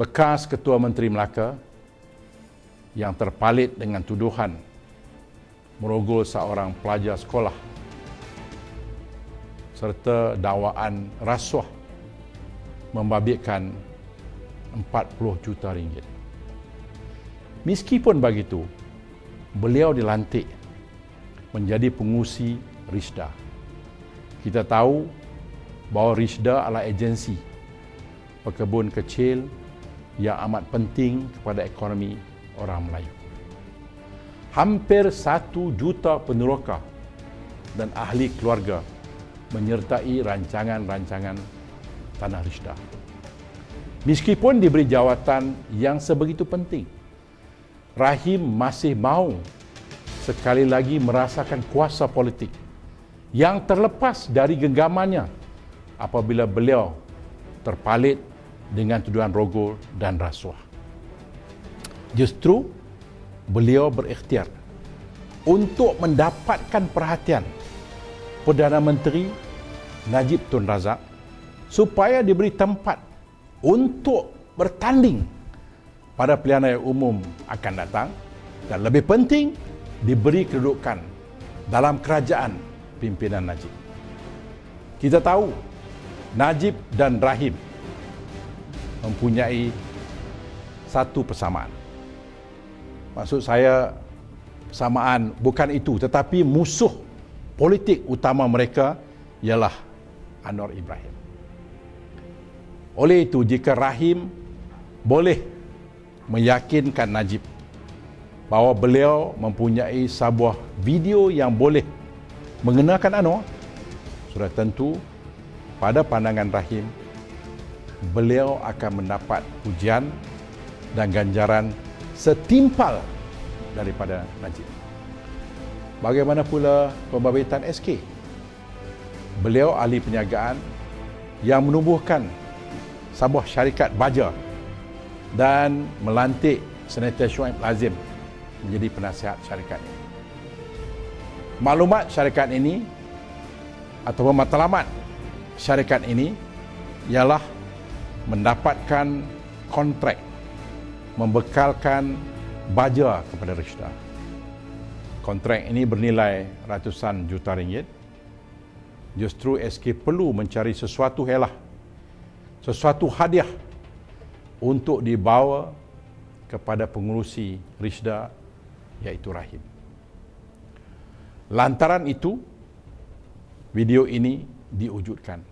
bekas Ketua Menteri Melaka yang terpalit dengan tuduhan merogol seorang pelajar sekolah serta dakwaan rasuah membabitkan 40 juta ringgit. Meskipun begitu, beliau dilantik menjadi pengusi RISDA. Kita tahu bahawa RISDA adalah agensi pekebun kecil yang amat penting kepada ekonomi orang Melayu. Hampir satu juta peneroka dan ahli keluarga menyertai rancangan-rancangan Tanah Rishda. Meskipun diberi jawatan yang sebegitu penting, Rahim masih mau sekali lagi merasakan kuasa politik yang terlepas dari genggamannya apabila beliau terpalit dengan tuduhan rogol dan rasuah. Justru beliau berikhtiar untuk mendapatkan perhatian Perdana Menteri Najib Tun Razak supaya diberi tempat untuk bertanding pada pilihan raya umum akan datang dan lebih penting diberi kedudukan dalam kerajaan pimpinan Najib. Kita tahu Najib dan Rahim mempunyai satu persamaan. Maksud saya persamaan bukan itu tetapi musuh politik utama mereka ialah Anwar Ibrahim. Oleh itu jika Rahim boleh meyakinkan Najib bahawa beliau mempunyai sebuah video yang boleh mengenakan Anwar sudah tentu pada pandangan Rahim beliau akan mendapat pujian dan ganjaran setimpal daripada Najib. Bagaimana pula pembabitan SK? Beliau ahli perniagaan yang menumbuhkan sebuah syarikat baja dan melantik Senator Shuaib Lazim menjadi penasihat syarikat ini. Maklumat syarikat ini atau matlamat syarikat ini ialah mendapatkan kontrak membekalkan baja kepada Rishda. Kontrak ini bernilai ratusan juta ringgit. Justru SK perlu mencari sesuatu helah, sesuatu hadiah untuk dibawa kepada pengurusi Rishda iaitu Rahim. Lantaran itu, video ini diwujudkan